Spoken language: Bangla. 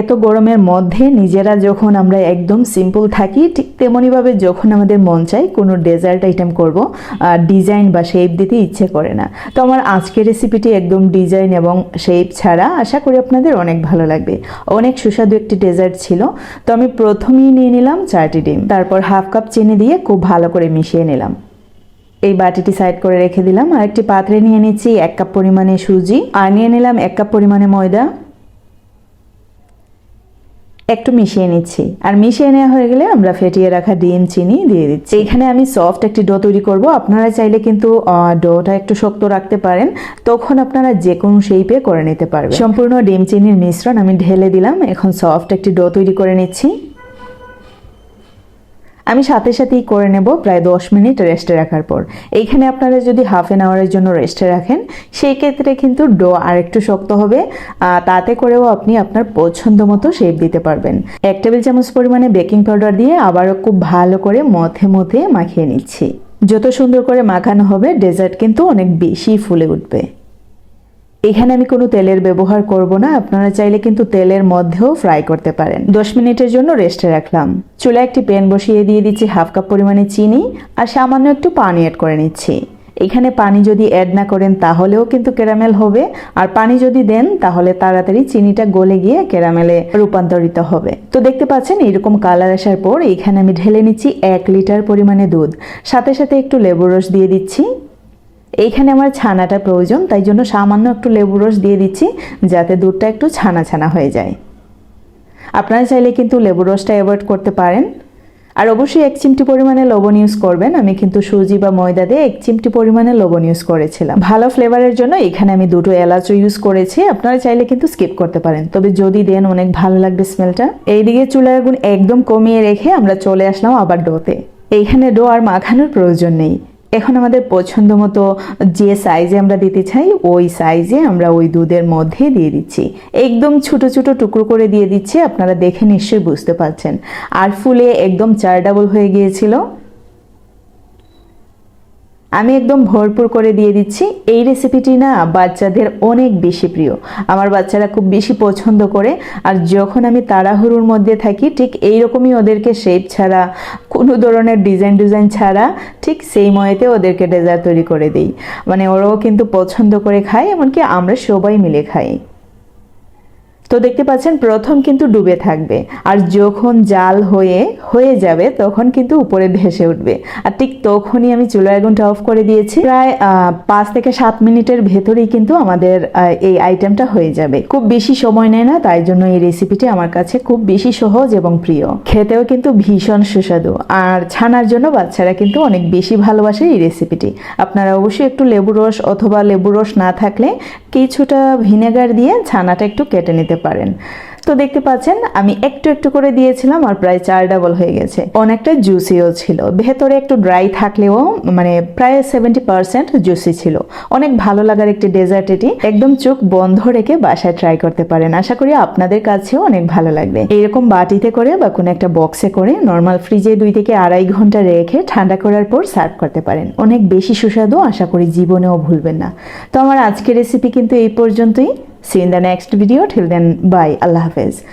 এত গরমের মধ্যে নিজেরা যখন আমরা একদম সিম্পল থাকি, ঠিক তেমনইভাবে যখন আমাদের মন চায় কোনো ডেজার্ট আইটেম করব ডিজাইন বা শেপ দিতে ইচ্ছে করে না। তো আমার আজকের রেসিপিটি একদম ডিজাইন এবং শেপ ছাড়া আশা করি আপনাদের অনেক ভালো লাগবে। অনেক সুস্বাদু একটি ডেজার্ট ছিল। তো আমি প্রথমেই নিয়ে নিলাম চারটি ডিম। তারপর হাফ কাপ চিনি দিয়ে খুব ভালো করে মিশিয়ে নিলাম। এই বাটিটি সাইড করে রেখে দিলাম। আর একটি পাত্রে নিয়ে নিচ্ছি এক কাপ পরিমাণে সুজি। আর নিয়ে নিলাম এক কাপ পরিমাণে ময়দা। একটু মিশিয়ে নিচ্ছি। আর মিশিয়ে নেওয়া হয়ে গেলে আমরা ফেটিয়ে রাখা ডিম, চিনি দিয়ে দিচ্ছি। এখানে আমি সফট একটি ডো তৈরি করব। আপনারা চাইলে কিন্তু ডোটা একটু শক্ত রাখতে পারেন। তখন আপনারা যে কোনো শেপে করে নিতে পারবেন। সম্পূর্ণ ডিম, চিনির মিশ্রণ আমি ঢেলে দিলাম। এখন সফট একটি ডো তৈরি করে নিচ্ছি। আমি সাথে সাথেই করে নেব প্রায় দশ মিনিট রেস্টে রাখার পর। এইখানে আপনারা যদি হাফ অ্যান আওয়ারের জন্য রেস্টে রাখেন, সেই ক্ষেত্রে কিন্তু ডো আরেকটু শক্ত হবে তাতে করেও আপনি আপনার পছন্দ মতো শেপ দিতে পারবেন। এক টেবিল চামচ পরিমাণে বেকিং পাউডার দিয়ে আবারও খুব ভালো করে মথে মথে মাখিয়ে নিচ্ছি। যত সুন্দর করে মাখানো হবে ডেজার্ট কিন্তু অনেক বেশি ফুলে উঠবে। এখানে আমি কোনো তেলের ব্যবহার করব না, আপনারা চাইলে কিন্তু তেলের মধ্যেও ফ্রাই করতে পারেন। দশ মিনিটের জন্য রেস্টে রাখলাম। চুলায় একটি প্যান বসিয়ে দিয়ে দিচ্ছি হাফ কাপ পরিমাণে চিনি আর সামান্য একটু পানি অ্যাড করে নিচ্ছি। এখানে পানি যদি অ্যাড না করেন তাহলেও কিন্তু ক্যারামেল হবে, আর পানি যদি দেন তাহলে তাড়াতাড়ি চিনিটা গলে গিয়ে ক্যারামেলে রূপান্তরিত হবে। তো দেখতে পাচ্ছেন, এরকম কালার আসার পর এখানে আমি ঢেলে নিচ্ছি এক লিটার পরিমাণে দুধ। সাথে সাথে একটু লেবুর রস দিয়ে দিচ্ছি। এইখানে আমার ছানাটা প্রয়োজন, তাই জন্য সামান্য একটু লেবু রস দিয়ে দিচ্ছি, যাতে দুধটা একটু ছানা ছানা হয়ে যায়। আপনারা চাইলে কিন্তু লেবু রসটা অ্যাভয়েড করতে পারেন। আর অবশ্যই এক চিমটি পরিমাণে লবণ ইউজ করবেন। আমি কিন্তু সুজি বা ময়দা দিয়ে এক চিমটি পরিমাণে লবণ ইউজ করেছিলাম। ভালো ফ্লেভারের জন্য এখানে আমি দুটো এলাচও ইউজ করেছি। আপনারা চাইলে কিন্তু স্কিপ করতে পারেন। তবে যদি দেন, অনেক ভালো লাগবে স্মেলটা। এইদিকে চুলার আগুন একদম কমিয়ে রেখে আমরা চলে আসলাম আবার ডোতে। এইখানে ডো আর মাখানোর প্রয়োজন নেই। এখন আমাদের পছন্দ মতো যে সাইজে আমরা দিতে চাই, ওই সাইজে আমরা ওই দুধের মধ্যে দিয়ে দিচ্ছি। একদম ছোট ছোট টুকরো করে দিয়ে দিচ্ছি, আপনারা দেখে নিশ্চয়ই বুঝতে পারছেন। আর ফুলে একদম চার ডাবল হয়ে গিয়েছিল। আমি একদম ভরপুর করে দিয়ে দিচ্ছি। এই রেসিপিটি না বাচ্চাদের অনেক বেশি প্রিয়। আমার বাচ্চারা খুব বেশি পছন্দ করে। আর যখন আমি তাড়াহুড়োর মধ্যে থাকি, ঠিক এইরকমই ওদেরকে শেপ ছাড়া, কোনো ধরনের ডিজাইন ডিজাইন ছাড়া, ঠিক সেই ময়েতে ওদেরকে ডেজার্ট তৈরি করে দিই। মানে ওরাও কিন্তু পছন্দ করে খায়, এমনকি আমরা সবাই মিলে খাই। তো দেখতে পাচ্ছেন, প্রথম কিন্তু ডুবে থাকবে। আর যখন জাল হয়ে হয়ে যাবে, তখন কিন্তু উপরে ভেসে উঠবে। আর ঠিক তখনই আমি চুলার আগুনটা অফ করে দিয়েছি। প্রায় পাঁচ থেকে সাত মিনিটের ভেতরেই কিন্তু আমাদের এই আইটেমটা হয়ে যাবে। খুব বেশি সময় নেয় না, তাই জন্য এই রেসিপিটি আমার কাছে খুব বেশি সহজ এবং প্রিয়। খেতেও কিন্তু ভীষণ সুস্বাদু। আর ছানার জন্য বাচ্চারা কিন্তু অনেক বেশি ভালোবাসে এই রেসিপিটি আপনারা অবশ্যই একটু লেবু রস অথবা লেবু রস না থাকলে কিছুটা ভিনেগার দিয়ে ছানাটা একটু কেটে নিতে পারেন। তো দেখতে পাচ্ছেন, আমি একটু একটু করে দিয়েছিলাম আর প্রায় চার ডাবল হয়ে গেছে। অনেকটা জুসিও ছিল। ভেতরে একটু ড্রাই থাকলেও মানে প্রায় সেভেন্টি পার্সেন্ট জুসি ছিল। অনেক ভালো লাগার একটি ডেজার্ট এটি। একদম চোখ বন্ধ রেখে বাসায় ট্রাই করতে পারেন। আশা করি আপনাদের কাছেও অনেক ভালো লাগবে। এরকম বাটিতে করে বা কোনো একটা বক্সে করে নর্মাল ফ্রিজে দুই থেকে আড়াই ঘণ্টা রেখে ঠান্ডা করার পর সার্ভ করতে পারেন। অনেক বেশি সুস্বাদু, আশা করি জীবনেও ভুলবেন না। তো আমার আজকের রেসিপি কিন্তু এই পর্যন্তই। See you in the next video. Till then, bye. Allah Hafiz.